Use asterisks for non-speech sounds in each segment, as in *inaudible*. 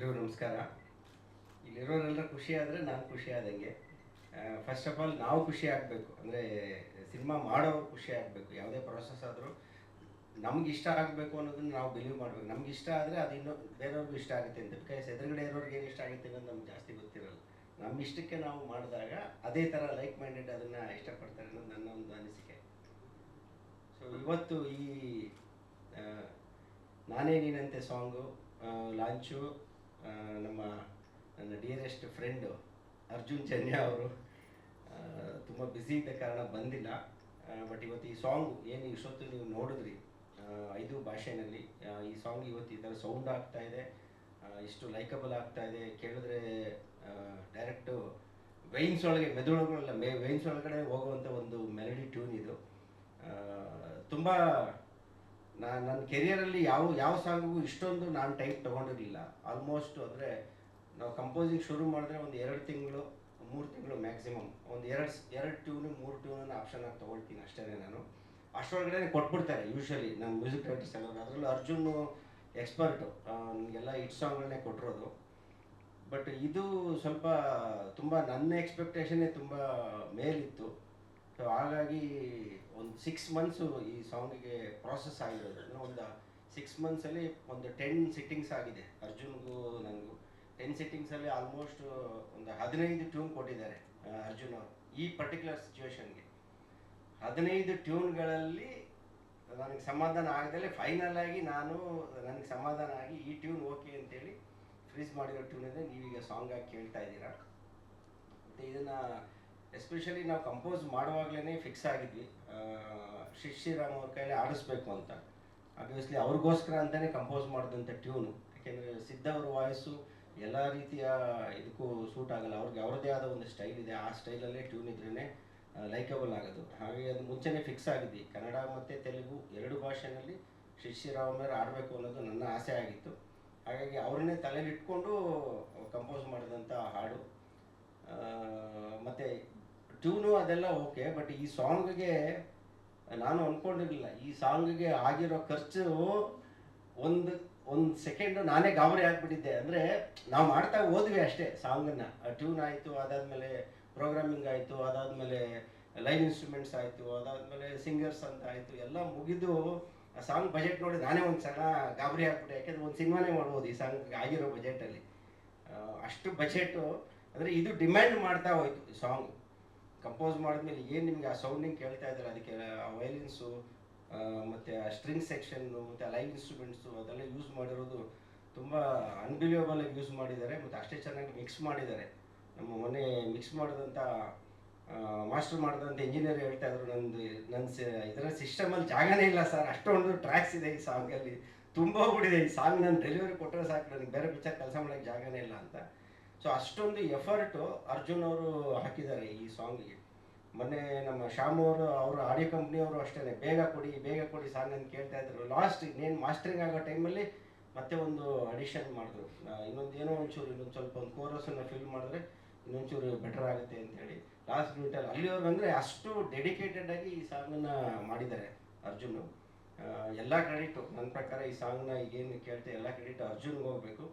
ಎಲ್ರಿಗೂ ನಮಸ್ಕಾರ. ಇಲ್ಲಿರೋರೆಲ್ಲರೂ ಖುಷಿ ಆದರೆ ನಾನು ಖುಷಿ ಆದಂಗೆ. ಫಸ್ಟ್ ಆಫ್ ಆಲ್ ನಾವು ಖುಷಿ ಆಗಬೇಕು. ಅಂದರೆ, ಸಿನಿಮಾ ಮಾಡೋರು ಖುಷಿ ಆಗಬೇಕು. ಯಾವುದೇ ಪ್ರೊಸೆಸ್ ಆದರೂ ನಮ್ಗೆ ಇಷ್ಟ ಆಗಬೇಕು ಅನ್ನೋದನ್ನ ನಾವು ಬಿಲೀವ್ ಮಾಡಬೇಕು. ನಮ್ಗೆ ಇಷ್ಟ ಆದರೆ ಅದು ಇನ್ನೂ ಬೇರೆಯವ್ರಿಗೂ ಇಷ್ಟ ಆಗುತ್ತೆ ಅಂತ. ಬಿಕಾಸ್ ಎದುರುಗಡೆ ಇರೋರಿಗೆ ಏನು ಇಷ್ಟ ಆಗುತ್ತೆ ಅನ್ನೋದು ನಮ್ಗೆ ಜಾಸ್ತಿ ಗೊತ್ತಿರಲ್ಲ. ನಮ್ಮ ಇಷ್ಟಕ್ಕೆ ನಾವು ಮಾಡಿದಾಗ ಅದೇ ಥರ ಲೈಕ್ ಮೈಂಡೆಡ್ ಅದನ್ನು ಇಷ್ಟಪಡ್ತಾರೆ ಅನ್ನೋದು ನನ್ನ ಒಂದು ಅನಿಸಿಕೆ. ಸೊ ಇವತ್ತು ಈ ನಾನೇ ನೀನಂತೆ ಸಾಂಗು ಲಾಂಚು ನಮ್ಮ ನನ್ನ ಡಿಯರೆಸ್ಟ್ ಫ್ರೆಂಡು ಅರ್ಜುನ್ ಜನ್ಯ ಅವರು ತುಂಬ ಬ್ಯುಸಿ ಇದ್ದ ಕಾರಣ ಬಂದಿಲ್ಲ. ಬಟ್ ಇವತ್ತು ಈ ಸಾಂಗ್ ಏನು ಇಷ್ಟೊತ್ತು ನೀವು ನೋಡಿದ್ರಿ? ಐದು ಭಾಷೆನಲ್ಲಿ ಈ ಸಾಂಗ್ ಇವತ್ತು ಈ ಥರ ಸೌಂಡ್ ಆಗ್ತಾ ಇದೆ. ಇಷ್ಟು ಲೈಕಬಲ್ ಆಗ್ತಾ ಇದೆ. ಕೇಳಿದ್ರೆ ಡೈರೆಕ್ಟು ವೈನ್ಸ್ ಒಳಗೆ, ಮೆದುಳುಗಳೆಲ್ಲ ಮೇ ವೈನ್ಸ್ ಒಳಗಡೆ ಹೋಗುವಂಥ ಒಂದು ಮೆಲಡಿ ಟ್ಯೂನ್ ಇದು. ತುಂಬ ನಾ ನನ್ನ ಕೆರಿಯರಲ್ಲಿ ಯಾವ ಯಾವ ಸಾಂಗಿಗೂ ಇಷ್ಟೊಂದು ನಾನು ಟೈಪ್ ತೊಗೊಂಡಿರಲಿಲ್ಲ. ಆಲ್ಮೋಸ್ಟ್ ಅಂದರೆ ನಾವು ಕಂಪೋಸಿಂಗ್ ಶುರು ಮಾಡಿದ್ರೆ ಒಂದು ಎರಡು ತಿಂಗಳು, ಮೂರು ತಿಂಗಳು ಮ್ಯಾಕ್ಸಿಮಮ್. ಒಂದು ಎರಡು ಎರಡು ಟ್ಯೂನು, ಮೂರು ಟ್ಯೂನನ್ನು ಆಪ್ಷನ್ ಆಗಿ ತೊಗೊಳ್ತೀನಿ ಅಷ್ಟೇ ನಾನು. ಅಷ್ಟರೊಳಗಡೆ ಕೊಟ್ಬಿಡ್ತಾರೆ ಯೂಶ್ವಲಿ ನನ್ನ ಮ್ಯೂಸಿಕ್ ಡೈರೆಕ್ಟರ್ಸ್ ಎಲ್ಲ ಅದರಲ್ಲೂ ಅರ್ಜುನು ಎಕ್ಸ್ಪರ್ಟು. ನನಗೆಲ್ಲ ಇಟ್ ಸಾಂಗ್ಗಳನ್ನೇ ಕೊಟ್ಟಿರೋದು. ಬಟ್ ಇದು ಸ್ವಲ್ಪ ತುಂಬ ನನ್ನ ಎಕ್ಸ್ಪೆಕ್ಟೇಷನ್ನೇ ತುಂಬ ಮೇಲಿತ್ತು. ಸೊ ಹಾಗಾಗಿ ಒಂದು ಸಿಕ್ಸ್ ಮಂತ್ಸು ಈ ಸಾಂಗಿಗೆ ಪ್ರಾಸೆಸ್ ಆಗಿರೋದು. ಅಂದ್ರೆ ಒಂದು ಸಿಕ್ಸ್ ಮಂತ್ಸಲ್ಲಿ ಒಂದು ಟೆನ್ ಸಿಟ್ಟಿಂಗ್ಸ್ ಆಗಿದೆ. ಅರ್ಜುನ್ಗೂ ನನಗೂ ಟೆನ್ ಸಿಟ್ಟಿಂಗ್ಸಲ್ಲಿ ಆಲ್ಮೋಸ್ಟ್ ಒಂದು ಹದಿನೈದು ಟ್ಯೂನ್ ಕೊಟ್ಟಿದ್ದಾರೆ ಅರ್ಜುನ್ ಈ ಪರ್ಟಿಕ್ಯುಲರ್ ಸಿಚುವೇಶನ್ಗೆ ಹದಿನೈದು ಟ್ಯೂನ್ಗಳಲ್ಲಿ ನನಗೆ ಸಮಾಧಾನ ಆಗದಲ್ಲೇ ಫೈನಲ್ ಆಗಿ ನಾನು ನನಗೆ ಸಮಾಧಾನ ಆಗಿ ಈ ಟ್ಯೂನ್ ಓಕೆ ಅಂತೇಳಿ ಫ್ರೀಸ್ ಮಾಡಿರೋ ಟ್ಯೂನ್ ಅಂದರೆ ನೀವೀಗ ಸಾಂಗ್ ಆಗಿ ಕೇಳ್ತಾ ಇದ್ದೀರಾ. ಮತ್ತು ಇದನ್ನು ಎಸ್ಪೆಷಲಿ ನಾವು ಕಂಪೋಸ್ ಮಾಡುವಾಗಲೇ ಫಿಕ್ಸ್ ಆಗಿದ್ವಿ. ಶ್ರೀ ಅವ್ರ ಕೈಲಿ ಆಡಿಸ್ಬೇಕು ಅಂತ. ಆಬ್ವಿಯಸ್ಲಿ ಅವ್ರಿಗೋಸ್ಕರ ಅಂತಲೇ ಕಂಪೋಸ್ ಮಾಡಿದಂಥ ಟ್ಯೂನು ಯಾಕೆಂದರೆ ಸಿದ್ಧ ಅವ್ರ ವಾಯ್ಸು ಎಲ್ಲ ರೀತಿಯ ಇದಕ್ಕೂ ಸೂಟ್ ಆಗಲ್ಲ. ಅವ್ರಿಗೆ ಅವ್ರದ್ದೇ ಆದ ಒಂದು ಸ್ಟೈಲ್ ಇದೆ. ಆ ಸ್ಟೈಲಲ್ಲೇ ಟ್ಯೂನ್ ಇದ್ರೇ ಲೈಕಬಲ್ ಆಗೋದು. ಹಾಗೆ ಅದು ಮುಂಚೆನೇ ಫಿಕ್ಸ್ ಆಗಿದ್ವಿ. ಕನ್ನಡ ಮತ್ತು ತೆಲುಗು ಎರಡು ಭಾಷೆನಲ್ಲಿ ಶ್ರೀ ಶ್ರೀರಾಮರು ಆಡಬೇಕು ಅನ್ನೋದು ನನ್ನ ಆಸೆ ಆಗಿತ್ತು. ಹಾಗಾಗಿ ಅವ್ರನ್ನೇ ತಲೆಯಲ್ಲಿ ಕಂಪೋಸ್ ಮಾಡಿದಂಥ ಹಾಡು. ಮತ್ತೆ ಟ್ಯೂನು ಅದೆಲ್ಲ ಓಕೆ, ಬಟ್ ಈ ಸಾಂಗ್ಗೆ ನಾನು ಅನ್ಕೊಂಡಿರಲಿಲ್ಲ. ಈ ಸಾಂಗ್ಗೆ ಆಗಿರೋ ಖರ್ಚು ಒಂದು ಒಂದು ಸೆಕೆಂಡ್ ನಾನೇ ಗಾಬರಿ ಆಗ್ಬಿಟ್ಟಿದ್ದೆ. ಅಂದರೆ ನಾವು ಮಾಡ್ತಾ ಹೋದ್ವಿ ಅಷ್ಟೇ ಸಾಂಗನ್ನು. ಟ್ಯೂನ್ ಆಯಿತು, ಅದಾದಮೇಲೆ ಪ್ರೋಗ್ರಾಮಿಂಗ್ ಆಯಿತು, ಅದಾದಮೇಲೆ ಲೈವ್ ಇನ್ಸ್ಟ್ರೂಮೆಂಟ್ಸ್ ಆಯಿತು, ಅದಾದಮೇಲೆ ಸಿಂಗರ್ಸ್ ಅಂತ ಆಯಿತು, ಎಲ್ಲ ಮುಗಿದು ಆ ಸಾಂಗ್ ಬಜೆಟ್ ನೋಡಿ ನಾನೇ ಒಂದು ಸಲ ಗಾಬರಿ ಆಗ್ಬಿಟ್ಟೆ. ಯಾಕೆಂದ್ರೆ ಒಂದು ಸಿನಿಮಾನೇ ಮಾಡ್ಬೋದು ಈ ಸಾಂಗ್ ಆಗಿರೋ ಬಜೆಟಲ್ಲಿ ಅಷ್ಟು ಬಜೆಟು ಅಂದರೆ ಇದು ಡಿಮ್ಯಾಂಡ್ ಮಾಡ್ತಾ ಹೋಯ್ತು ಸಾಂಗ್. ಕಂಪೋಸ್ ಮಾಡಿದ್ಮೇಲೆ ಏನು ನಿಮಗೆ ಆ ಸೌಂಡಿಂಗ್ ಕೇಳ್ತಾ ಇದ್ದಾರೆ? ಅದಕ್ಕೆ ಆ ವೈಲಿನ್ಸು ಮತ್ತು ಆ ಸ್ಟ್ರಿಂಗ್ ಸೆಕ್ಷನ್ನು ಮತ್ತು ಲೈವ್ ಇನ್ಸ್ಟ್ರೂಮೆಂಟ್ಸು ಅದೆಲ್ಲ ಯೂಸ್ ಮಾಡಿರೋದು ತುಂಬ ಅನ್ಬಿಲಿಯಬಲ್ ಆಗಿ ಯೂಸ್ ಮಾಡಿದ್ದಾರೆ. ಮತ್ತು ಅಷ್ಟೇ ಚೆನ್ನಾಗಿ ಮಿಕ್ಸ್ ಮಾಡಿದ್ದಾರೆ. ನಮ್ಮ ಮೊನ್ನೆ ಮಿಕ್ಸ್ ಮಾಡಿದಂಥ ಮಾಸ್ಟರ್ ಮಾಡಿದಂಥ ಇಂಜಿನಿಯರ್ ಹೇಳ್ತಾ ಇದ್ರು ನಂದು ನನ್ನ ಇದರ ಸಿಸ್ಟಮಲ್ಲಿ ಜಾಗನೇ ಇಲ್ಲ ಸರ್ ಅಷ್ಟೊಂದು ಟ್ರ್ಯಾಕ್ಸ್ ಇದೆ ಈ ಸಾಂಗಲ್ಲಿ ತುಂಬ ಹೋಗ್ಬಿಟ್ಟಿದೆ. ಈ ಸಾಂಗ್ ನಾನು ಡೆಲಿವರಿ ಕೊಟ್ಟರೆ ಸಾಕು. ನನಗೆ ಬೇರೆ ಪಿಕ್ಚರ್ ಕೆಲಸ ಮಾಡೋಕ್ಕೆ ಜಾಗನೇ ಇಲ್ಲ ಅಂತ. ಸೊ ಅಷ್ಟೊಂದು ಎಫರ್ಟು ಅರ್ಜುನ್ ಅವರು ಹಾಕಿದ್ದಾರೆ ಈ ಸಾಂಗಿಗೆ ಮೊನ್ನೆ ನಮ್ಮ ಶ್ಯಾಮ್ ಅವರು, ಅವರ ಆಡಿಯೋ ಕಂಪ್ನಿಯವರು ಅಷ್ಟೇ ಬೇಗ ಕೊಡಿ ಬೇಗ ಕೊಡಿ ಸಾಂಗ್ ಅಂತ ಕೇಳ್ತಾ ಇದ್ರು. ಲಾಸ್ಟ್ ಇನ್ನೇನು ಮಾಸ್ಟರಿಂಗ್ ಆಗೋ ಟೈಮಲ್ಲಿ ಮತ್ತೆ ಒಂದು ಅಡಿಷನ್ ಮಾಡಿದ್ರು. ಇನ್ನೊಂದು ಏನೋ ಒಂಚೂರು, ಇನ್ನೊಂದು ಸ್ವಲ್ಪ ಒಂದು ಕೋರಸನ್ನು ಫಿಲ್ ಮಾಡಿದ್ರೆ ಇನ್ನೊಂಚೂರು ಬೆಟರ್ ಆಗುತ್ತೆ ಅಂತೇಳಿ ಲಾಸ್ಟ್ ಮಿನಿಟಲ್ಲಿ ಅಲ್ಲಿವರೆಗೆ ಅಂದರೆ ಅಷ್ಟು ಡೆಡಿಕೇಟೆಡ್ ಆಗಿ ಈ ಸಾಂಗನ್ನು ಮಾಡಿದ್ದಾರೆ ಅರ್ಜುನ್ ಎಲ್ಲ ಕ್ರೆಡಿಟು ನನ್ನ ಪ್ರಕಾರ ಈ ಸಾಂಗ್ನ ಈಗೇನು ಕೇಳ್ತೆ, ಎಲ್ಲ ಕ್ರೆಡಿಟ್ ಅರ್ಜುನ್ಗೆ ಹೋಗಬೇಕು.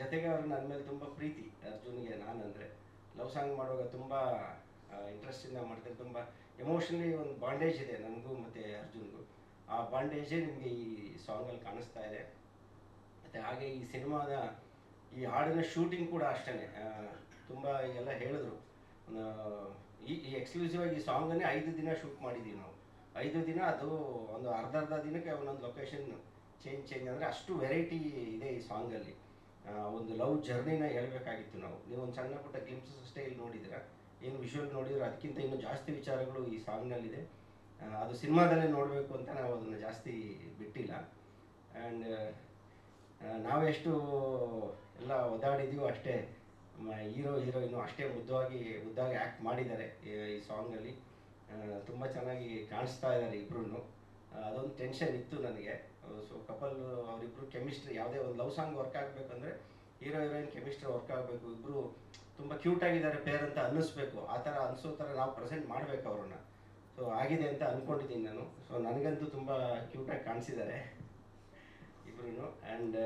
ಜೊತೆಗೆ ಅವ್ರು ನನ್ನ ಮೇಲೆ ತುಂಬ ಪ್ರೀತಿ ಅರ್ಜುನ್ಗೆ ನಾನಂದರೆ. ಲವ್ ಸಾಂಗ್ ಮಾಡುವಾಗ ತುಂಬ ಇಂಟ್ರೆಸ್ಟಿಂದ ಮಾಡ್ತಾರೆ ತುಂಬ ಎಮೋಷನಲಿ ಒಂದು ಬಾಂಡೇಜ್ ಇದೆ ನನಗೂ ಮತ್ತು ಅರ್ಜುನ್ಗೂ. ಆ ಬಾಂಡೇಜೇ ನಿಮಗೆ ಈ ಸಾಂಗಲ್ಲಿ ಕಾಣಿಸ್ತಾ ಇದೆ. ಮತ್ತು ಹಾಗೆ ಈ ಸಿನಿಮಾದ ಈ ಹಾಡಿನ ಶೂಟಿಂಗ್ ಕೂಡ ಅಷ್ಟೇ ತುಂಬ ಎಲ್ಲ ಹೇಳಿದ್ರು. ಈ ಎಕ್ಸ್ಕ್ಲೂಸಿವ್ ಆಗಿ ಈ ಸಾಂಗನ್ನೇ ಐದು ದಿನ ಶೂಟ್ ಮಾಡಿದ್ದೀವಿ ನಾವು. ಐದು ದಿನ ಅದು ಒಂದು ಅರ್ಧ ಅರ್ಧ ದಿನಕ್ಕೆ ಒಂದೊಂದು ಲೊಕೇಶನ್ ಚೇಂಜ್ ಚೇಂಜ್ ಅಂದರೆ ಅಷ್ಟು ವೆರೈಟಿ ಇದೆ ಈ ಸಾಂಗಲ್ಲಿ ಒಂದು ಲವ್ ಜರ್ನಿನ ಹೇಳ್ಬೇಕಾಗಿತ್ತು ನಾವು. ನೀವು ಒಂದು ಸಣ್ಣ ಪುಟ್ಟ ಗ್ಲಿಮ್ಸಸ್ ಅಷ್ಟೇ ಇಲ್ಲಿ ನೋಡಿದ್ದೀರಾ? ಏನು ವಿಷುವಲ್ ನೋಡಿದ್ರೆ ಅದಕ್ಕಿಂತ ಇನ್ನೂ ಜಾಸ್ತಿ ವಿಚಾರಗಳು ಈ ಸಾಂಗ್ನಲ್ಲಿದೆ ಅದು ಸಿನಿಮಾದಲ್ಲೇ ನೋಡಬೇಕು ಅಂತ ನಾವು ಅದನ್ನು ಜಾಸ್ತಿ ಬಿಟ್ಟಿಲ್ಲ. ಆ್ಯಂಡ್ ನಾವೆಷ್ಟು ಎಲ್ಲ ಒದ್ದಾಡಿದೀವೋ ಅಷ್ಟೇ ಹೀರೋ, ಹೀರೋಯಿನು ಅಷ್ಟೇ ಮುದ್ದವಾಗಿ ಮುದ್ದಾಗಿ ಆ್ಯಕ್ಟ್ ಮಾಡಿದ್ದಾರೆ ಈ- ಸಾಂಗಲ್ಲಿ ತುಂಬ ಚೆನ್ನಾಗಿ ಕಾಣಿಸ್ತಾ ಇದ್ದಾರೆ ಇಬ್ಬರೂ ಅದೊಂದು ಟೆನ್ಷನ್ ಇತ್ತು ನನಗೆ. ಸೊ ಕಪಲ್ ಅವರಿಬ್ಬರು ಕೆಮಿಸ್ಟ್ರಿ ಯಾವುದೇ ಒಂದು ಲವ್ ಸಾಂಗ್ ವರ್ಕ್ ಆಗಬೇಕಂದ್ರೆ ಹೀರೋ ಹೀರೋಯಿನ್ ಕೆಮಿಸ್ಟ್ರಿ ವರ್ಕ್ ಆಗಬೇಕು. ಇಬ್ಬರು ತುಂಬ ಕ್ಯೂಟ್ ಆಗಿದ್ದಾರೆ ಪೇರ್ ಅಂತ ಅನ್ನಿಸ್ಬೇಕು. ಆ ಥರ ಅನಿಸೋ ಥರ ನಾವು ಪ್ರೆಸೆಂಟ್ ಮಾಡಬೇಕು ಅವ್ರನ್ನ. ಸೊ ಆಗಿದೆ ಅಂತ ಅಂದ್ಕೊಂಡಿದ್ದೀನಿ ನಾನು. ಸೊ ನನಗಂತೂ ತುಂಬ ಕ್ಯೂಟಾಗಿ ಕಾಣಿಸಿದ್ದಾರೆ *laughs* ಇಬ್ರು ಆ್ಯಂಡ್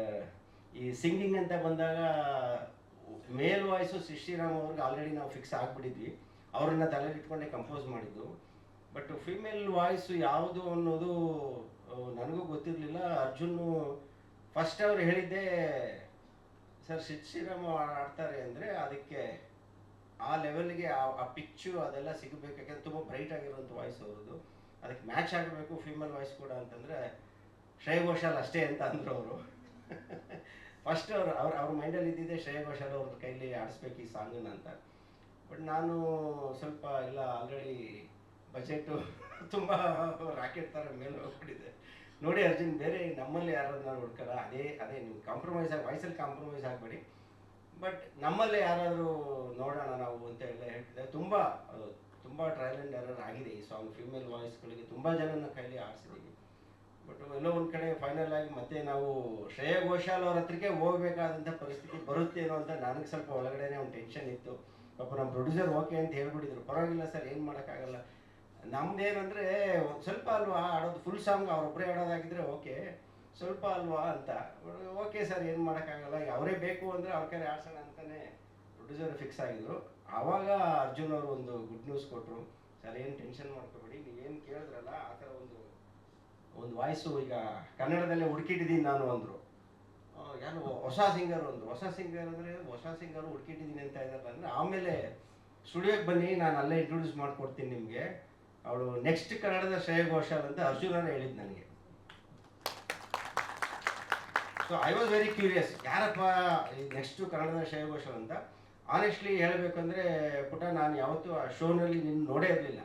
ಈ ಸಿಂಗಿಂಗ್ ಅಂತ ಬಂದಾಗ ಮೇಲ್ ವಾಯ್ಸು ಶ್ರೀರಾಮ್ ಅವ್ರಿಗೆ ಆಲ್ರೆಡಿ ನಾವು ಫಿಕ್ಸ್ ಆಗಿಬಿಟ್ಟಿದ್ವಿ. ಅವ್ರನ್ನ ತಲೆಲಿಟ್ಕೊಂಡೆ ಕಂಪೋಸ್ ಮಾಡಿದ್ದು. ಬಟ್ ಫಿಮೇಲ್ ವಾಯ್ಸ್ ಯಾವುದು ಅನ್ನೋದು ನನಗೂ ಗೊತ್ತಿರಲಿಲ್ಲ. ಅರ್ಜುನ್ ಫಸ್ಟ್ ಅವ್ರು ಹೇಳಿದ್ದೆ ಸರ್ ಸಿದ್ ಶ್ರೀರಾಮ್ ಆಡ್ತಾರೆ ಅಂದರೆ ಅದಕ್ಕೆ ಆ ಲೆವೆಲ್ಗೆ ಆ ಪಿಚ್ಚು ಅದೆಲ್ಲ ಸಿಗಬೇಕು. ಯಾಕಂದ್ರೆ ತುಂಬ ಬ್ರೈಟ್ ಆಗಿರುವಂಥ ವಾಯ್ಸ್ ಅವ್ರದ್ದು. ಅದಕ್ಕೆ ಮ್ಯಾಚ್ ಆಗಬೇಕು ಫೀಮೇಲ್ ವಾಯ್ಸ್ ಕೂಡ ಅಂತಂದರೆ ಶ್ರೇಯ ಘೋಷಾಲ್ ಅಷ್ಟೇ ಅಂತ ಅಂದರು ಅವರು. ಫಸ್ಟ್ *laughs* ಅವ್ರು, ಅವ್ರ ಅವ್ರ ಮೈಂಡಲ್ಲಿ ಇದ್ದಿದ್ದೆ ಶ್ರೇಯ ಘೋಷಾಲ್ ಅವ್ರ ಕೈಲಿ ಆಡಿಸ್ಬೇಕು ಈ ಸಾಂಗನ್ನ ಅಂತ. ಬಟ್ ನಾನು ಸ್ವಲ್ಪ ಎಲ್ಲ ಆಲ್ರೆಡಿ ಬಜೆಟು *laughs* ತುಂಬ ರಾಕೆಟ್ ಥರ ಮೇಲೆ ಹೋಗ್ಬಿಟ್ಟಿದೆ. ನೋಡಿ ಅರ್ಜುನ್, ಬೇರೆ ನಮ್ಮಲ್ಲಿ ಯಾರಾದ್ರೂ ಹುಡ್ಕಲ್ಲ ಅದೇ ಅದೇ ನೀವು ಕಾಂಪ್ರಮೈಸ್ ಆಗಿ ವಾಯ್ಸಲ್ಲಿ ಕಾಂಪ್ರಮೈಸ್ ಆಗಬೇಡಿ. ಬಟ್ ನಮ್ಮಲ್ಲೇ ಯಾರಾದರೂ ನೋಡೋಣ ನಾವು ಅಂತ ಎಲ್ಲ ಹೇಳ್ತಿದ್ದೆ ತುಂಬ ತುಂಬ ಟ್ರಯಲ್ ಅಂಡ್ ಎರರ್ ಆಗಿದೆ ಈ ಸಾಂಗ್ ಫಿಮೇಲ್ ವಾಯ್ಸ್ಗಳಿಗೆ ತುಂಬ ಜನನ ಕೈಲಿ ಆಡಿಸಿದ್ದೀವಿ ಬಟ್ ಎಲ್ಲೋ ಒಂದು ಕಡೆ ಫೈನಲ್ ಆಗಿ ಮತ್ತೆ ನಾವು ಶ್ರೇಯ ಘೋಷಾಲ್ ಅವ್ರ ಹತ್ರಕ್ಕೆ ಹೋಗಬೇಕಾದಂಥ ಪರಿಸ್ಥಿತಿ ಬರುತ್ತೇನೋ ಅಂತ ನನಗೆ ಸ್ವಲ್ಪ ಒಳಗಡೆನೇ ಒಂದು ಟೆನ್ಷನ್ ಇತ್ತು. ಪಾಪ ನಮ್ಮ ಪ್ರೊಡ್ಯೂಸರ್ ಓಕೆ ಅಂತ ಹೇಳ್ಬಿಟ್ಟಿದ್ರು. ಪರವಾಗಿಲ್ಲ ಸರ್, ಏನು ಮಾಡೋಕ್ಕಾಗಲ್ಲ. ನಮ್ದೇನಂದ್ರೆ ಸ್ವಲ್ಪ ಅಲ್ವಾ ಆಡೋದು ಫುಲ್ ಸಾಂಗ್ ಅವ್ರೊಬ್ಬರೇ ಆಡೋದಾಗಿದ್ರೆ ಓಕೆ ಸ್ವಲ್ಪ ಅಲ್ವಾ ಅಂತ. ಓಕೆ ಸರ್ ಏನು ಮಾಡೋಕ್ಕಾಗಲ್ಲ. ಅವರೇ ಬೇಕು ಅಂದರೆ ಅವ್ರ ಕೈ ಆಡ್ಸೋಣ ಅಂತಲೇ ಪ್ರೊಡ್ಯೂಸರ್ ಫಿಕ್ಸ್ ಆಗಿದ್ರು. ಆವಾಗ ಅರ್ಜುನ್ ಅವರು ಒಂದು ಗುಡ್ ನ್ಯೂಸ್ ಕೊಟ್ಟರು ಸರ್ ಏನು ಟೆನ್ಷನ್ ಮಾಡ್ಕೋಬೇಡಿ ನೀವೇನು ಕೇಳಿದ್ರಲ್ಲ ಆ ಥರ ಒಂದು ಒಂದು ವಾಯ್ಸು ಈಗ ಕನ್ನಡದಲ್ಲೇ ಹುಡುಕಿಟ್ಟಿದ್ದೀನಿ ನಾನು ಅಂದರು. ಯಾರು? ಹೊಸ ಸಿಂಗರ್ ಅಂದರು. ಹೊಸ ಸಿಂಗರ್ ಅಂದರೆ ಹೊಸ ಸಿಂಗರು ಹುಡುಕಿಟ್ಟಿದ್ದೀನಿ ಅಂತ ಇದ್ದಾರೆ ಅಂದರೆ ಆಮೇಲೆ ಸ್ಟುಡಿಯೋಗೆ ಬನ್ನಿ, ನಾನು ಅಲ್ಲೇ ಇಂಟ್ರೊಡ್ಯೂಸ್ ಮಾಡಿಕೊಡ್ತೀನಿ ನಿಮಗೆ. ಅವಳು ನೆಕ್ಸ್ಟ್ ಕನ್ನಡದ ಶ್ರೇಯ ಘೋಷಾಲ್ ಅಂತ ಅರ್ಜುನನ ಹೇಳಿದ್ ನನಗೆ. So I was very curious ಯಾರಪ್ಪ ನೆಕ್ಸ್ಟ್ ಕನ್ನಡದ ಶ್ರೇಯ ಘೋಷಾಲ್ ಅಂತ? ಆನೆಸ್ಟ್ಲಿ ಹೇಳಬೇಕಂದ್ರೆ ಪುಟ ನಾನು ಯಾವತ್ತೂ ಆ ಶೋನಲ್ಲಿ ನಿನ್ನ ನೋಡೇ ಇರಲಿಲ್ಲ.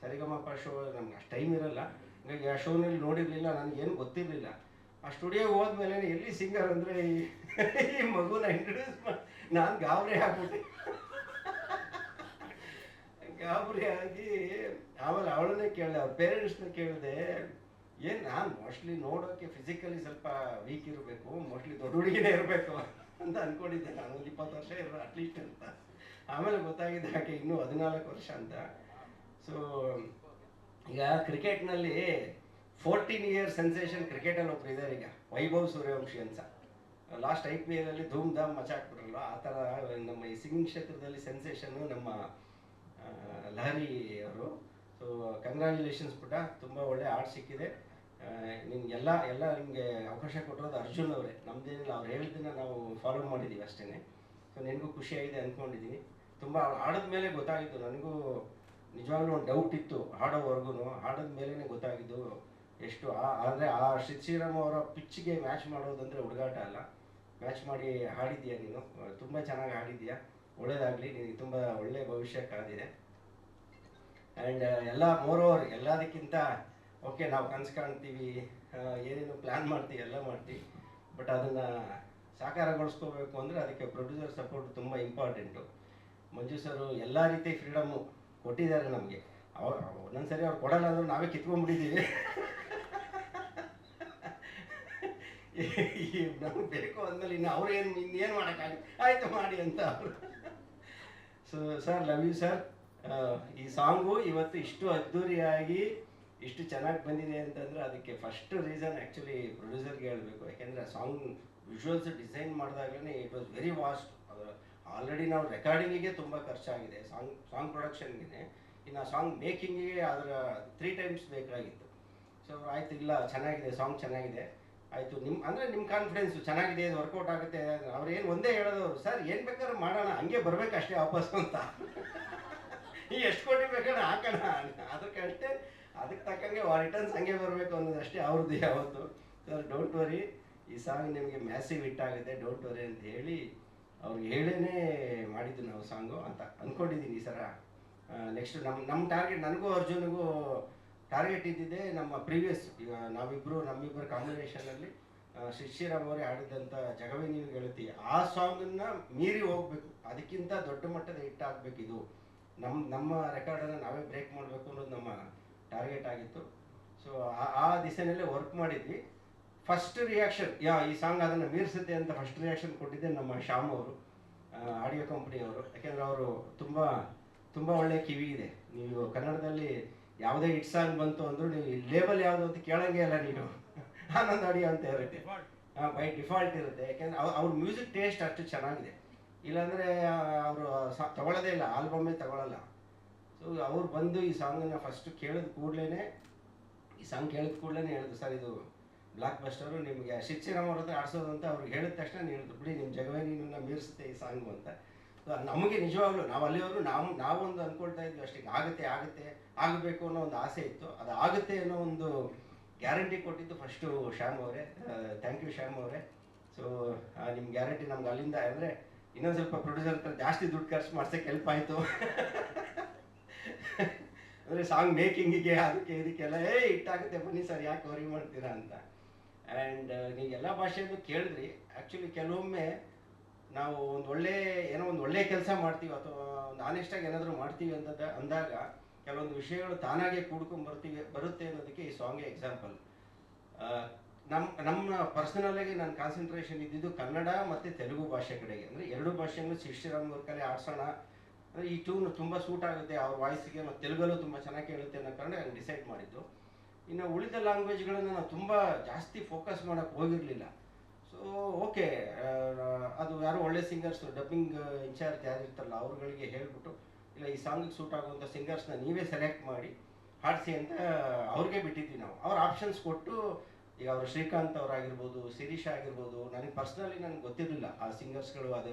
ಸರಿಗಮಪ್ಪ ಶೋ ನಮ್ಗೆ ಅಷ್ಟು ಟೈಮ್ ಇರಲ್ಲ. ಹಾಗಾಗಿ ಆ ಶೋನಲ್ಲಿ ನೋಡಿರಲಿಲ್ಲ ನನಗೇನು ಗೊತ್ತಿರಲಿಲ್ಲ. ಆ ಸ್ಟುಡಿಯೋಗೆ ಹೋದ್ಮೇಲೆ ಎಲ್ಲಿ ಸಿಂಗರ್ ಅಂದರೆ ಈ ಮಗುನ ಇಂಟ್ರೊಡ್ಯೂಸ್ ಮಾಡಿ ನಾನು ಗಾಬರಿ ಆಗ್ಬಿಟ್ಟೆ. ಗಾಬರಿ ಆಗಿ ಆಮೇಲೆ ಅವಳನ್ನೇ ಕೇಳಿದೆ, ಅವ್ರ ಪೇರೆಂಟ್ಸ್ನ ಕೇಳಿದೆ, ಏನು ನಾನು ಮೋಸ್ಟ್ಲಿ ನೋಡೋಕ್ಕೆ ಫಿಸಿಕಲಿ ಸ್ವಲ್ಪ ವೀಕ್ ಇರಬೇಕು ಮೋಸ್ಟ್ಲಿ ದೊಡ್ಡ ಹುಡುಗಿನೇ ಇರಬೇಕು ಅಂತ ಅಂದ್ಕೊಂಡಿದ್ದೆ ನಾನು, ಒಂದು ಇಪ್ಪತ್ತು ವರ್ಷ ಇರೋ ಅಟ್ಲೀಸ್ಟ್ ಅಂತ. ಆಮೇಲೆ ಗೊತ್ತಾಗಿದೆ ಹಾಗೆ ಇನ್ನೂ ಹದಿನಾಲ್ಕು ವರ್ಷ ಅಂತ. ಸೊ ಈಗ ಕ್ರಿಕೆಟ್ನಲ್ಲಿ ಫೋರ್ಟೀನ್ ಇಯರ್ ಸೆನ್ಸೇಷನ್ ಕ್ರಿಕೆಟಲ್ಲಿ ಒಬ್ರು ಇದ್ದಾರೆ ಈಗ, ವೈಭವ್ ಸೂರ್ಯವಂಶಿ ಅಂತ. ಲಾಸ್ಟ್ ಐ ಪಿ ಎಲ್ ಧೂಮ್ ಧಾಮ್ ಮಚಾಕ್ಬಿಟ್ರಲ್ವ? ಆ ಥರ ನಮ್ಮ ಈ ಸಿಂಗಿಂಗ್ ಕ್ಷೇತ್ರದಲ್ಲಿ ಸೆನ್ಸೇಷನ್ನು ನಮ್ಮ ಲಹರಿ ಅವರು. ಸೊ ಕಂಗ್ರ್ಯಾಚುಲೇಷನ್ಸ್ ಪುಟ್ಟ. ತುಂಬ ಒಳ್ಳೆ ಆರ್ಟ್ ಸಿಕ್ಕಿದೆ. ನಿಮ್ಗೆಲ್ಲ ಎಲ್ಲ ನಿಮಗೆ ಅವಕಾಶ ಕೊಟ್ಟಿರೋದು ಅರ್ಜುನ್ ಅವರೇ. ನಮ್ದೇನಿಲ್ಲ, ಅವ್ರು ಹೇಳಿದ್ದನ್ನ ನಾವು ಫಾಲೋ ಮಾಡಿದ್ದೀವಿ ಅಷ್ಟೇ ಸೊ ನಿನಗೂ ಖುಷಿಯಾಗಿದೆ ಅಂದ್ಕೊಂಡಿದ್ದೀನಿ ತುಂಬ ಹಾಡದ ಮೇಲೆ ಗೊತ್ತಾಗಿತ್ತು. ನನಗೂ ನಿಜವಾಗ್ಲೂ ಒಂದು ಡೌಟ್ ಇತ್ತು ಹಾಡೋವರೆಗೂ ಹಾಡಿದ ಮೇಲೇ ಗೊತ್ತಾಗಿದ್ದು ಎಷ್ಟು. ಆ ಅಂದರೆ ಆ ಶ್ರೀ ಶ್ರೀರಾಮ್ ಅವರ ಪಿಚ್ಗೆ ಮ್ಯಾಚ್ ಮಾಡೋದಂದರೆ ಹುಡುಗಾಟ ಅಲ್ಲ. ಮ್ಯಾಚ್ ಮಾಡಿ ಹಾಡಿದ್ದೀಯಾ ನೀನು? ತುಂಬ ಚೆನ್ನಾಗಿ ಹಾಡಿದ್ದೀಯಾ. ಒಳ್ಳೇದಾಗಲಿ, ನಿನಗೆ ತುಂಬ ಒಳ್ಳೆಯ ಭವಿಷ್ಯ ಕಾದಿದೆ ಆ್ಯಂಡ್ ಎಲ್ಲ ಮೋರ್ ಓವರ್ ಎಲ್ಲದಕ್ಕಿಂತ ಓಕೆ ನಾವು ಕನಸು ಕಾಣ್ತೀವಿ ಏನೇನು ಪ್ಲ್ಯಾನ್ ಮಾಡ್ತೀವಿ, ಎಲ್ಲ ಮಾಡ್ತೀವಿ. ಬಟ್ ಅದನ್ನು ಸಾಕಾರಗೊಳಿಸ್ಕೋಬೇಕು ಅಂದರೆ ಅದಕ್ಕೆ ಪ್ರೊಡ್ಯೂಸರ್ ಸಪೋರ್ಟ್ ತುಂಬ ಇಂಪಾರ್ಟೆಂಟು ಮಂಜು ಸರು ಎಲ್ಲ ರೀತಿ ಫ್ರೀಡಮ್ಮು ಕೊಟ್ಟಿದ್ದಾರೆ ನಮಗೆ. ಅವ್ರು ಒಂದೊಂದ್ಸರಿ ಅವ್ರು ಕೊಡಲ್ಲ ಅಂದ್ರೆ ನಾವೇ ಕಿತ್ಕೊಂಡ್ಬಿಟ್ಟಿದ್ದೀವಿ. *laughs* ನಮ್ಗೆ ಬೇಕು ಅಂದಮೇಲೆ ಇನ್ನು ಅವ್ರು ಏನು ಇನ್ನೇನು ಮಾಡೋಕ್ಕಾಗುತ್ತೆ ಆಯಿತು ಮಾಡಿ ಅಂತ ಅವರು. So sir love you sir ಈ ಸಾಂಗು ಇವತ್ತು ಇಷ್ಟು ಅದ್ಧೂರಿಯಾಗಿ ಇಷ್ಟು ಚೆನ್ನಾಗಿ ಬಂದಿದೆ ಅಂತಂದರೆ ಅದಕ್ಕೆ ಫಸ್ಟ್ ರೀಸನ್ ಆ್ಯಕ್ಚುಲಿ ಪ್ರೊಡ್ಯೂಸರ್ಗೆ ಹೇಳಬೇಕು. ಯಾಕೆಂದರೆ song visuals design ಮಾಡಿದಾಗಲೇ it was very vast already ನಾವು ರೆಕಾರ್ಡಿಂಗಿಗೆ ತುಂಬ ಖರ್ಚಾಗಿದೆ. ಸಾಂಗ್ ಸಾಂಗ್ ಪ್ರೊಡಕ್ಷನ್ಗೆ ಇನ್ನು ಸಾಂಗ್ ಮೇಕಿಂಗಿಗೆ ಅದರ ತ್ರೀ ಟೈಮ್ಸ್ ಬೇಕಾಗಿತ್ತು. ಸೊ ಆಯ್ತು, ಇಲ್ಲ, ಚೆನ್ನಾಗಿದೆ, ಸಾಂಗ್ ಚೆನ್ನಾಗಿದೆ. ಆಯಿತು ನಿಮ್ಮ ಅಂದರೆ ನಿಮ್ಮ ಕಾನ್ಫಿಡೆನ್ಸು ಚೆನ್ನಾಗಿದೆ, ಇದು ವರ್ಕೌಟ್ ಆಗುತ್ತೆ ಅವ್ರು ಏನು ಒಂದೇ ಹೇಳೋದು, ಸರ್, ಏನು ಬೇಕಾದ್ರೂ ಮಾಡೋಣ, ಹಂಗೆ ಬರ್ಬೇಕು ಅಷ್ಟೇ ವಾಪಸ್ ಅಂತ. ಈ ಎಷ್ಟು ಕೋಟಿ ಬೇಕಾದ್ರೆ ಹಾಕೋಣ ಅದಕ್ಕೆ ಅಷ್ಟೇ, ಅದಕ್ಕೆ ತಕ್ಕಂಗೆ ರಿಟರ್ನ್ಸ್ ಹಂಗೆ ಬರಬೇಕು ಅನ್ನೋದಷ್ಟೇ ಅವ್ರದ್ದು ಯಾವತ್ತು. ಸರ್ ಡೋಂಟ್ ವರಿ ಈ ಸಾಂಗ್ ನಿಮಗೆ ಮ್ಯಾಸಿವ್ ಹಿಟ್ ಆಗುತ್ತೆ ಡೋಂಟ್ ವರಿ ಅಂತ ಹೇಳಿ, ಅವ್ರಿಗೆ ಹೇಳೇನೆ ಮಾಡಿದ್ದು ನಾವು ಸಾಂಗು ಅಂತ ಅಂದ್ಕೊಂಡಿದ್ದೀನಿ ಈ ಸರ ನೆಕ್ಸ್ಟ್ ನಮ್ಮ ನಮ್ಮ ಟಾರ್ಗೆಟ್ ನನಗೂ ಅರ್ಜುನ್ಗೂ ಟಾರ್ಗೆಟ್ ಇದ್ದಿದೆ ನಮ್ಮ ಪ್ರೀವಿಯಸ್, ಈಗ ನಾವಿಬ್ಬರು ನಮ್ಮಿಬ್ಬರ ಕಾಂಬಿನೇಷನಲ್ಲಿ ಶ್ರೀ ಶ್ರೀರಾಮ್ ಅವರೇ ಆಡಿದಂಥ ಜಗವೇ ನೀವು ಗೆಳತಿ ಆ ಸಾಂಗನ್ನ ಮೀರಿ ಹೋಗ್ಬೇಕು. ಅದಕ್ಕಿಂತ ದೊಡ್ಡ ಮಟ್ಟದ ಹಿಟ್ ಆಗಬೇಕು ಇದು ನಮ್ಮ ನಮ್ಮ ರೆಕಾರ್ಡನ್ನು ನಾವೇ ಬ್ರೇಕ್ ಮಾಡಬೇಕು ಅನ್ನೋದು ನಮ್ಮ ಟಾರ್ಗೆಟ್ ಆಗಿತ್ತು. ಸೊ ಆ ದಿಸೆನಲ್ಲೇ ವರ್ಕ್ ಮಾಡಿದ್ವಿ. ಫಸ್ಟ್ ರಿಯಾಕ್ಷನ್ ಯಾ, ಈ ಸಾಂಗ್ ಅದನ್ನು ಮೀರಿಸುತ್ತೆ ಅಂತ ಫಸ್ಟ್ ರಿಯಾಕ್ಷನ್ ಕೊಟ್ಟಿದ್ದೆ ನಮ್ಮ ಶ್ಯಾಮ್ ಅವರು ಆಡಿಯೋ ಕಂಪ್ನಿಯವರು ಯಾಕೆಂದರೆ ಅವರು ತುಂಬ ತುಂಬ ಒಳ್ಳೆಯ ಕಿವಿ ಇದೆ. ನೀವು ಕನ್ನಡದಲ್ಲಿ ಯಾವುದೇ ಹಿಟ್ ಸಾಂಗ್ ಬಂತು ಅಂದರೂ ನೀವು ಲೇಬಲ್ ಯಾವುದು ಅಂತ ಕೇಳಂಗೆ ಅಲ್ಲ ನೀನು. ಆನಂದ್ ಆಡಿಯೋ ಅಂತ ಇರುತ್ತೆ. ಬೈ ಡಿಫಾಲ್ಟ್ ಇರುತ್ತೆ. ಯಾಕೆಂದ್ರೆ ಅವ್ರ ಅವ್ರ ಮ್ಯೂಸಿಕ್ ಟೇಸ್ಟ್ ಅಷ್ಟು ಚೆನ್ನಾಗಿದೆ. ಇಲ್ಲಾಂದರೆ ಅವರು ತಗೊಳ್ಳೋದೇ ಇಲ್ಲ. ಆಲ್ಬಮ್ಮೇ ತಗೊಳ್ಳಲ್ಲ ಸೊ ಅವ್ರು ಬಂದು ಈ ಸಾಂಗನ್ನು ಫಸ್ಟ್ ಕೇಳಿದ ಕೂಡಲೇ ಈ ಸಾಂಗ್ ಕೇಳಿದ ಕೂಡಲೇ ಹೇಳಿದ್ರು ಸರ್ ಇದು ಬ್ಲಾಕ್ ಬಸ್ಟರು ನಿಮಗೆ ಶಿಕ್ಷಣ ಅವ್ರ ಹತ್ರ ಆಡಿಸೋದು ಅಂತ ಅವ್ರಿಗೆ ಹೇಳಿದ ತಕ್ಷಣ ನೀನು ಹೇಳಿದ್ರು ಬಿಡಿ ನಿಮ್ಮ ಜಗವೇ ನಿಮ್ಮನ್ನ ಮೀರಿಸುತ್ತೆ ಈ ಸಾಂಗು ಅಂತ. ನಮಗೆ ನಿಜವಾಗ್ಲೂ ನಾವು ಅಲ್ಲಿವರೆಗೂ ನಾವು, ನಾವೊಂದು ಅನ್ಕೊಳ್ತಾ ಇದ್ವಿ ಅಷ್ಟೇ. ಆಗುತ್ತೆ ಆಗುತ್ತೆ, ಆಗಬೇಕು ಅನ್ನೋ ಒಂದು ಆಸೆ ಇತ್ತು. ಅದು ಆಗುತ್ತೆ ಅನ್ನೋ ಒಂದು ಗ್ಯಾರಂಟಿ ಕೊಟ್ಟಿದ್ದು ಫಸ್ಟು ಶ್ಯಾಮ್ ಅವರೇ. ಥ್ಯಾಂಕ್ ಯು ಶ್ಯಾಮ್ ಅವರೇ. ಸೊ ನಿಮ್ಮ ಗ್ಯಾರಂಟಿ ನಮ್ಗೆ ಅಲ್ಲಿಂದ ಅಂದರೆ ಇನ್ನೊಂದು ಸ್ವಲ್ಪ ಪ್ರೊಡ್ಯೂಸರ್ ಹತ್ರ ಜಾಸ್ತಿ ದುಡ್ಡು ಖರ್ಚು ಮಾಡ್ಸೋಕ್ಕೆ ಹೆಲ್ಪ್ ಆಯಿತು. *laughs* ಅಂದರೆ ಸಾಂಗ್ ಮೇಕಿಂಗಿಗೆ ಅದಕ್ಕೆ ಇದಕ್ಕೆಲ್ಲ, ಏ, ಇಟ್ಟಾಗುತ್ತೆ ಬನ್ನಿ ಸರ್, ಯಾಕೆ ವರಿ ಮಾಡ್ತೀರಾ? ಅಂತ. ಆ್ಯಂಡ್ ನೀವು ಎಲ್ಲ ಭಾಷೆಯನ್ನು ಕೇಳಿದ್ರಿ. ಆ್ಯಕ್ಚುಲಿ ಕೆಲವೊಮ್ಮೆ ನಾವು ಒಂದು ಒಳ್ಳೆ, ಏನೋ ಒಂದು ಒಳ್ಳೆ ಕೆಲಸ ಮಾಡ್ತೀವಿ, ಅಥವಾ ಒಂದು ಆನೆಸ್ಟಾಗಿ ಏನಾದರೂ ಮಾಡ್ತೀವಿ ಅಂತ ಅಂದಾಗ ಕೆಲವೊಂದು ವಿಷಯಗಳು ತಾನಾಗೆ ಕೂಡ್ಕೊಂಡು ಬರ್ತೀವಿ, ಬರುತ್ತೆ ಅನ್ನೋದಕ್ಕೆ ಈ ಸಾಂಗ್ ಎಕ್ಸಾಂಪಲ್ ನಮ್ಮ ನಮ್ಮ ಪರ್ಸನಲಾಗಿ ನನ್ನ ಕಾನ್ಸಂಟ್ರೇಷನ್ ಇದ್ದಿದ್ದು ಕನ್ನಡ ಮತ್ತು ತೆಲುಗು ಭಾಷೆ ಕಡೆಗೆ. ಅಂದರೆ ಎರಡು ಶ್ರೀರಾಮ್ ಅವ್ರ ಕಲೆ ಆಡ್ಸೋಣ. ಅಂದರೆ ಈ ಟ್ಯೂನ್ ತುಂಬ ಸೂಟ್ ಆಗುತ್ತೆ, ಅವ್ರ ವಾಯ್ಸಿಗೆ ಮತ್ತು ತೆಲುಗಲ್ಲೂ ತುಂಬ ಚೆನ್ನಾಗಿ ಕೇಳುತ್ತೆ ಅನ್ನೋ ಕಾರಣ ನಾನು ಡಿಸೈಡ್ ಮಾಡಿದ್ದು. ಇನ್ನು ಉಳಿದ ಲ್ಯಾಂಗ್ವೇಜ್ಗಳನ್ನು ನಾನು ತುಂಬ ಜಾಸ್ತಿ ಫೋಕಸ್ ಮಾಡೋಕ್ಕೆ ಹೋಗಿರಲಿಲ್ಲ. So okay. ಅದು ಯಾರೋ ಒಳ್ಳೆ ಸಿಂಗರ್ಸ್ ಡಬ್ಬಿಂಗ್ ಇನ್ಚಾರ್ಜ್ ಯಾರು ಇರ್ತಾರಲ್ಲ, ಅವ್ರುಗಳಿಗೆ ಹೇಳ್ಬಿಟ್ಟು, ಇಲ್ಲ, ಈ ಸಾಂಗಿಗೆ ಸೂಟ್ ಆಗುವಂಥ ಸಿಂಗರ್ಸ್ನ ನೀವೇ ಸೆಲೆಕ್ಟ್ ಮಾಡಿ, ಹಾಡಿಸಿ ಅಂತ ಅವ್ರಿಗೆ ಬಿಟ್ಟಿದ್ವಿ ನಾವು. ಅವ್ರ ಆಪ್ಷನ್ಸ್ ಕೊಟ್ಟು, ಈಗ ಅವರು ಶ್ರೀಕಾಂತ್ ಅವರಾಗಿರ್ಬೋದು ಶಿರೀಶ್ ಆಗಿರ್ಬೋದು, ನನಗೆ ಪರ್ಸ್ನಲಿ ನನಗೆ ಗೊತ್ತಿರಲಿಲ್ಲ ಆ ಸಿಂಗರ್ಸ್ಗಳು ಅದು